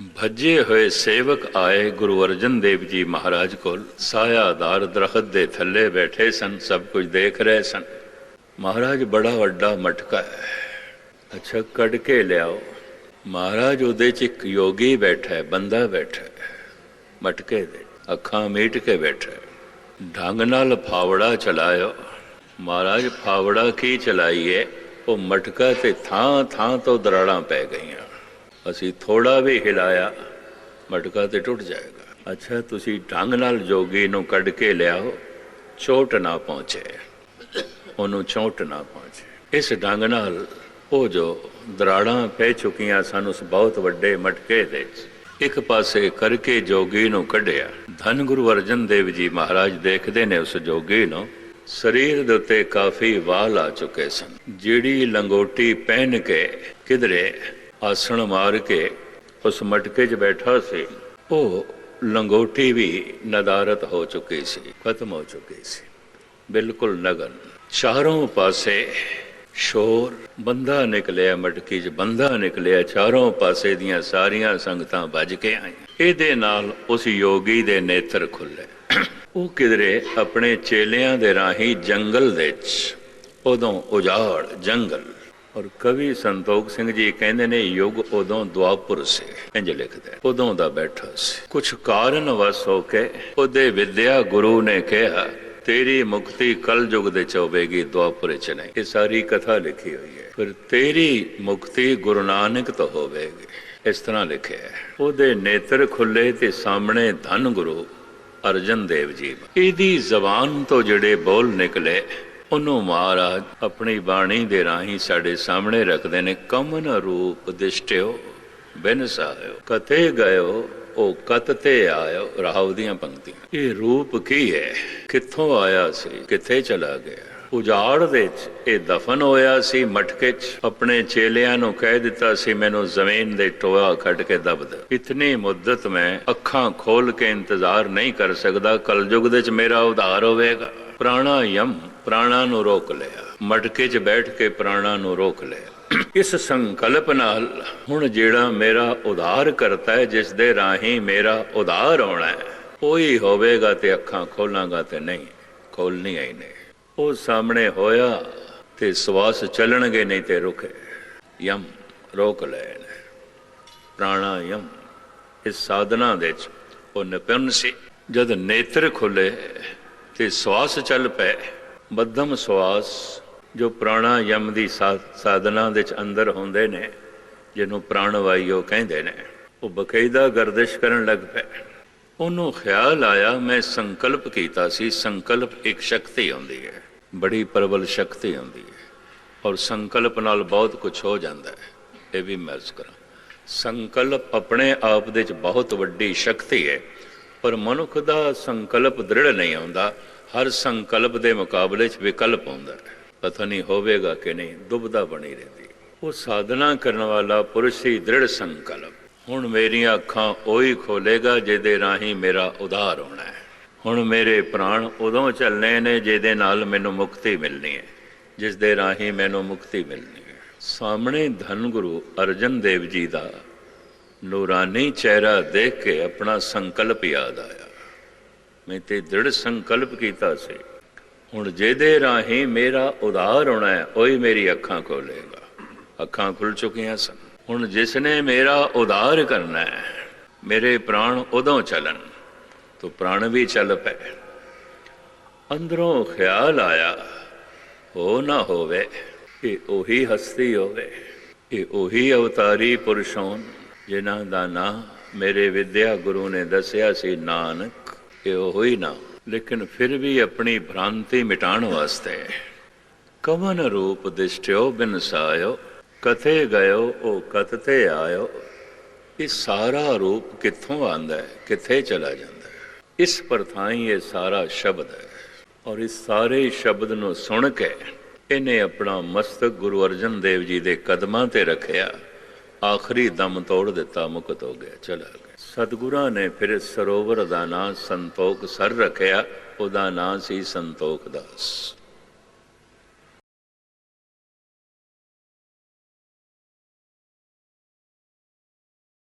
ਭੱਜੇ ਹੋਏ ਸੇਵਕ ਆਏ ਗੁਰੂ ਅਰਜਨ ਦੇਵ ਜੀ ਮਹਾਰਾਜ ਕੋਲ। ਸਾਇਆਦਾਰ ਦਰਖਤ ਦੇ ਥੱਲੇ ਬੈਠੇ ਸਨ, ਸਭ ਕੁਝ ਦੇਖ ਰਹੇ ਸਨ। ਮਹਾਰਾਜ ਬੜਾ ਵੱਡਾ ਮਟਕਾ ਹੈ। ਅੱਛਾ, ਕੱਢ ਕੇ ਲਿਆਓ। ਮਹਾਰਾਜ ਉਹਦੇ ਚ ਇੱਕ ਯੋਗੀ ਬੈਠਾ ਹੈ, ਬੰਦਾ ਬੈਠਾ ਹੈ। ਮਟਕੇ ਦੇ, ਅੱਖਾਂ ਮੀਟ ਕੇ ਬੈਠਾ ਹੈ। ਢੰਗ ਨਾਲ ਫਾਵੜਾ ਚਲਾਇਓ। ਮਹਾਰਾਜ, ਫਾਵੜਾ ਕੀ ਚਲਾਈਏ? ਉਹ ਮਟਕਾ ਤੇ ਥਾਂ ਥਾਂ ਤੋਂ ਦਰਾੜਾਂ ਪੈ ਗਈ ਅਸੀਂ ਥੋੜਾ ਵੀ ਹਿਲਾਇਆ, ਮਟਕਾ ਤੇ ਟੁੱਟ ਜਾਏਗਾ। ਅੱਛਾ, ਤੁਸੀਂ ਢੰਗ ਨਾਲ ਜੋਗੀ ਨੂੰ ਕੱਢ ਕੇ ਲਿਆਓ, ਚੋਟ ਨਾ ਪਹੁੰਚੇ। ਉਹਨੂੰ ਚੋਟ ਨਾ ਪਹੁੰਚੇ। ਇਸ ਢੰਗ ਨਾਲ ਉਹ ਜੋ ਦਰਾੜਾਂ ਪੈ ਚੁੱਕੀਆਂ ਸਨ, ਉਸ ਬਹੁਤ ਵੱਡੇ ਮਟਕੇ ਦੇ ਇੱਕ ਪਾਸੇ ਕਰਕੇ ਜੋਗੀ ਨੂੰ ਕੱਢਿਆ। ਧੰਨ ਗੁਰੂ ਅਰਜਨ ਦੇਵ ਜੀ ਮਹਾਰਾਜ ਦੇਖਦੇ ਨੇ ਉਸ ਜੋਗੀ ਨੂੰ। ਸਰੀਰ ਦੇ ਉੱਤੇ ਕਾਫੀ ਵਾਲ ਆ ਚੁੱਕੇ ਸਨ। ਜਿਹੜੀ ਲੰਗੋਟੀ ਪਹਿਨ ਕੇ ਕਿਧਰੇ ਆਸਣ ਮਾਰ ਕੇ ਉਸ ਮਟਕੇ 'ਚ ਬੈਠਾ ਸੀ। ਉਹ ਲੰਗੋਟੀ ਵੀ ਨਦਾਰਤ ਹੋ ਚੁੱਕੀ ਸੀ, ਖਤਮ ਹੋ ਚੁੱਕੀ ਸੀ। ਬਿਲਕੁਲ ਨਗਨ। ਚਾਰੋਂ ਪਾਸੇ ਸ਼ੋਰ, ਬੰਦਾ ਨਿਕਲਿਆ, ਮਟਕੀ 'ਚ ਬੰਦਾ ਨਿਕਲਿਆ, ਚਾਰੋਂ ਪਾਸੇ ਦੀਆਂ ਸਾਰੀਆਂ ਸੰਗਤਾਂ ਵੱਜ ਕੇ ਆਈਆਂ। ਇਹਦੇ ਨਾਲ ਉਸ ਯੋਗੀ ਦੇ ਨੇਤਰ ਖੁੱਲੇ ਉਹ ਕਿਧਰੇ ਆਪਣੇ ਚੇਲਿਆਂ ਦੇ ਰਾਹੀਂ ਜੰਗਲ ਦੇ ਵਿੱਚ, ਉਦੋਂ ਉਜਾੜ ਜੰਗਲ। ਔਰ ਕਵੀ ਸੰਤੋਖ ਸਿੰਘ ਜੀ ਕਹਿੰਦੇ ਨੇ, ਯੁੱਗ ਉਦੋਂ ਦੁਆਪੁਰ ਸੀ ਇੰਜ ਲਿਖਦੇ ਉਦੋਂ ਦਾ ਬੈਠਾ ਸੀ। ਕੁਝ ਕਾਰਨ ਵਸ ਹੋ ਕੇ ਉਹਦੇ ਵਿਦਿਆ ਗੁਰੂ ਨੇ ਕਿਹਾ, ਤੇਰੀ ਮੁਕਤੀ ਕਲ ਯੁਗ ਦੇ ਚ ਦੁਆਪੁਰ ਚ ਨਹੀਂ। ਇਹ ਸਾਰੀ ਕਥਾ ਲਿਖੀ ਹੋਈ ਹੈ। ਫਿਰ ਤੇਰੀ ਮੁਕਤੀ ਗੁਰੂ ਨਾਨਕ ਤੋਂ ਹੋਵੇਗੀ, ਇਸ ਤਰ੍ਹਾਂ ਲਿਖਿਆ ਹੈ। ਉਹਦੇ ਨੇਤਰ ਖੁੱਲੇ ਤੇ ਸਾਹਮਣੇ ਧੰਨ ਗੁਰੂ ਅਰਜਨ ਦੇਵ ਜੀ ਇਹਦੀ ਜ਼ਬਾਨ ਤੋਂ ਜਿਹੜੇ ਬੋਲ ਨਿਕਲੇ ਉਹਨੂੰ ਮਹਾਰਾਜ ਆਪਣੀ ਬਾਣੀ ਦੇ ਰਾਹੀਂ ਸਾਡੇ ਸਾਹਮਣੇ ਰੱਖਦੇ ਨੇ, ਕਮਨ ਰੂਪ ਦਿਸ਼ਟਿਓ ਬਿਨ ਸਾਇਓ। ਕਤੇ ਗਇਓ, ਉਹ ਕਤ ਤੇ ਆਇਓ, ਰਾਹਵ ਦੀਆਂ ਪੰਕਤੀਆਂ। ਇਹ ਰੂਪ ਕੀ ਹੈ? ਕਿੱਥੋਂ ਆਇਆ ਸੀ? ਕਿੱਥੇ ਚਲਾ ਗਿਆ? ਉਜਾੜ ਦੇ ਵਿੱਚ ਇਹ ਦਫਨ ਹੋਇਆ ਸੀ, ਮਟਕੇ 'ਚ। ਆਪਣੇ ਚੇਲਿਆਂ ਨੂੰ ਕਹਿ ਦਿੱਤਾ ਸੀ, ਮੈਨੂੰ ਜ਼ਮੀਨ ਦੇ ਟੋਆ ਕੱਢ ਕੇ ਦਬ ਦੇ। ਇਤਨੀ ਮੁੱਦਤ ਮੈਂ ਅੱਖਾਂ ਖੋਲ ਕੇ ਇੰਤਜ਼ਾਰ ਨਹੀਂ ਕਰ ਸਕਦਾ, ਕਲਯੁਗ ਦੇ 'ਚ ਮੇਰਾ ਉਧਾਰ ਹੋਵੇਗਾ। ਪ੍ਰਾਣਾਯਮ ਪ੍ਰਾਣਾ ਨੂੰ ਰੋਕ ਲਿਆ। ਮਟਕੇ 'ਚ ਬੈਠ ਕੇ ਪ੍ਰਾਣਾ ਨੂੰ ਰੋਕ ਲਿਆ। ਇਸ ਸੰਕਲਪ ਨਾਲ ਹੁਣ ਜਿਹੜਾ ਮੇਰਾ ਉਧਾਰ ਕਰਤਾ ਹੈ, ਜਿਸ ਦੇ ਰਾਹੀਂ ਮੇਰਾ ਉਧਾਰ ਹੋਣਾ ਹੈ, ਉਹੀ ਹੋਵੇਗਾ ਤੇ ਅੱਖਾਂ ਖੋਲਾਂਗਾ ਤੇ ਨਹੀਂ ਖੋਲਣੀ ਆਈ ਨੇ। ਉਹ ਸਾਹਮਣੇ ਹੋਇਆ ਤੇ ਸਵਾਸ ਚੱਲਣਗੇ ਨਹੀਂ ਤੇ ਰੁਕੇ। ਯਮ, ਰੋਕ ਲੈਣ। ਪ੍ਰਾਣਾਯਮ ਇਸ ਸਾਧਨਾ ਦੇ ਚ ਉਹ ਨਿਪੁੰਨ ਸੀ। ਜਦ ਨੇਤਰ ਖੁੱਲੇ ਤੇ ਸਵਾਸ ਚੱਲ ਪਏ ਮੱਧਮ ਸਵਾਸ ਜੋ ਪ੍ਰਾਣਾਯਮ ਦੀ ਸਾਧਨਾ ਦੇ ਚ ਅੰਦਰ ਹੁੰਦੇ ਨੇ, ਜਿਹਨੂੰ ਪ੍ਰਾਣ ਵਾਯੂ ਕਹਿੰਦੇ ਨੇ, ਉਹ ਬਕਾਇਦਾ ਗਰਦਿਸ਼ ਕਰਨ ਲੱਗ ਪਏ। ਉਹਨੂੰ ਖਿਆਲ ਆਇਆ, ਮੈਂ ਸੰਕਲਪ ਕੀਤਾ ਸੀ, ਸੰਕਲਪ ਇੱਕ ਸ਼ਕਤੀ ਹੁੰਦੀ ਹੈ, ਬੜੀ ਪ੍ਰਬਲ ਸ਼ਕਤੀ ਹੁੰਦੀ ਹੈ, ਔਰ ਸੰਕਲਪ ਨਾਲ ਬਹੁਤ ਕੁਝ ਹੋ ਜਾਂਦਾ ਹੈ, ਇਹ ਵੀ ਮਹਿਸ ਕਰਾਂ। ਸੰਕਲਪ ਆਪਣੇ ਆਪ ਦੇ ਵਿੱਚ ਬਹੁਤ ਵੱਡੀ ਸ਼ਕਤੀ ਹੈ, ਪਰ ਮਨੁੱਖ ਦਾ ਸੰਕਲਪ ਦ੍ਰਿੜ ਨਹੀਂ ਹੁੰਦਾ ਹਰ ਸੰਕਲਪ ਦੇ ਮੁਕਾਬਲੇ 'ਚ ਵਿਕਲਪ ਆਉਂਦਾ ਹੈ। ਪਤਾ ਨਹੀਂ ਹੋਵੇਗਾ ਕਿ ਨਹੀਂ ਦੁਬਦਾ ਬਣੀ ਰਹਿੰਦੀ। ਉਹ ਸਾਧਨਾ ਕਰਨ ਵਾਲਾ ਪੁਰਸ਼ ਹੀ ਦ੍ਰਿੜ ਸੰਕਲਪ। ਹੁਣ ਮੇਰੀਆਂ ਅੱਖਾਂ ਉਹੀ ਖੋਲੇਗਾ ਜਿਹਦੇ ਰਾਹੀਂ ਮੇਰਾ ਉਧਾਰ ਹੋਣਾ ਹੈ। ਹੁਣ ਮੇਰੇ ਪ੍ਰਾਣ ਉਦੋਂ ਚੱਲਣੇ ਨੇ ਜਿਹਦੇ ਨਾਲ ਮੈਨੂੰ ਮੁਕਤੀ ਮਿਲਣੀ ਹੈ ਜਿਸ ਦੇ ਰਾਹੀਂ ਮੈਨੂੰ ਮੁਕਤੀ ਮਿਲਣੀ ਹੈ। ਸਾਹਮਣੇ ਧੰਨ ਗੁਰੂ ਅਰਜਨ ਦੇਵ ਜੀ ਦਾ ਨੂਰਾਨੀ ਚਿਹਰਾ ਦੇਖ ਕੇ ਆਪਣਾ ਸੰਕਲਪ ਯਾਦ ਆਇਆ। ਮੈਂ ਤੇ ਦ੍ਰਿੜ ਸੰਕਲਪ ਕੀਤਾ ਸੀ। ਹੁਣ ਜਿਹਦੇ ਰਾਹੀਂ ਮੇਰਾ ਉਧਾਰ ਹੋਣਾ ਹੈ, ਉਹੀ ਮੇਰੀ ਅੱਖਾਂ ਖੋਲੇਗਾ ਅੱਖਾਂ ਖੁੱਲ ਚੁੱਕੀਆਂ ਸਨ। ਹੁਣ ਜਿਸ ਨੇ ਮੇਰਾ ਉਧਾਰ ਕਰਨਾ ਹੈ, ਮੇਰੇ ਪ੍ਰਾਣ ਉਦੋਂ ਚੱਲਣ, ਤੋ ਪ੍ਰਾਣ ਵੀ ਚੱਲ ਪਏ। ਅੰਦਰੋਂ ਖਿਆਲ ਆਇਆ ਹੋ ਨਾ ਹੋਵੇ, ਇਹ ਉਹੀ ਹਸਤੀ ਹੋਵੇ, ਇਹ ਉਹੀ ਅਵਤਾਰੀ ਪੁਰਸ਼ੋਂ ਜਿਨ੍ਹਾਂ ਦਾ ਨਾਂ ਮੇਰੇ ਵਿਦਿਆ ਗੁਰੂ ਨੇ ਦੱਸਿਆ ਸੀ, ਨਾਨਕ। ਇਹ ਉਹੀ ਨਾ। ਲੇਕਿਨ ਫਿਰ ਵੀ ਆਪਣੀ ਭ੍ਰਾਂਤੀ ਮਿਟਾਉਣ ਵਾਸਤੇ ਕਵਨ ਰੂਪ ਦਿਸ਼ਟਿਓ ਬਿਨ ਸਾਇਓ, ਕਥੇ ਗਇਓ, ਉਹ ਕਤ ਤੇ ਆਇਓ। ਇਹ ਸਾਰਾ ਰੂਪ ਕਿੱਥੋਂ ਆਂਦਾ ਹੈ, ਕਿੱਥੇ ਚਲਾ ਜਾਂਦਾ ਹੈ? ਇਸ ਪਰਥਾਈ ਇਹ ਸਾਰਾ ਸ਼ਬਦ ਹੈ। ਔਰ ਇਸ ਸਾਰੇ ਸ਼ਬਦ ਨੂੰ ਸੁਣ ਕੇ ਇਹਨੇ ਆਪਣਾ ਮਸਤਕ ਗੁਰੂ ਅਰਜਨ ਦੇਵ ਜੀ ਦੇ ਕਦਮਾਂ ਤੇ ਰੱਖਿਆ। ਆਖਰੀ ਦਮ ਤੋੜ ਦਿੱਤਾ, ਮੁਕਤ ਹੋ ਗਿਆ, ਚਲਾ ਗਿਆ। ਸਤਿਗੁਰਾਂ ਨੇ ਫਿਰ ਸਰੋਵਰ ਦਾ ਨਾਂ ਸੰਤੋਖ ਸਰ ਰੱਖਿਆ, ਉਹਦਾ ਨਾਂ ਸੀ ਸੰਤੋਖ ਦਾਸ।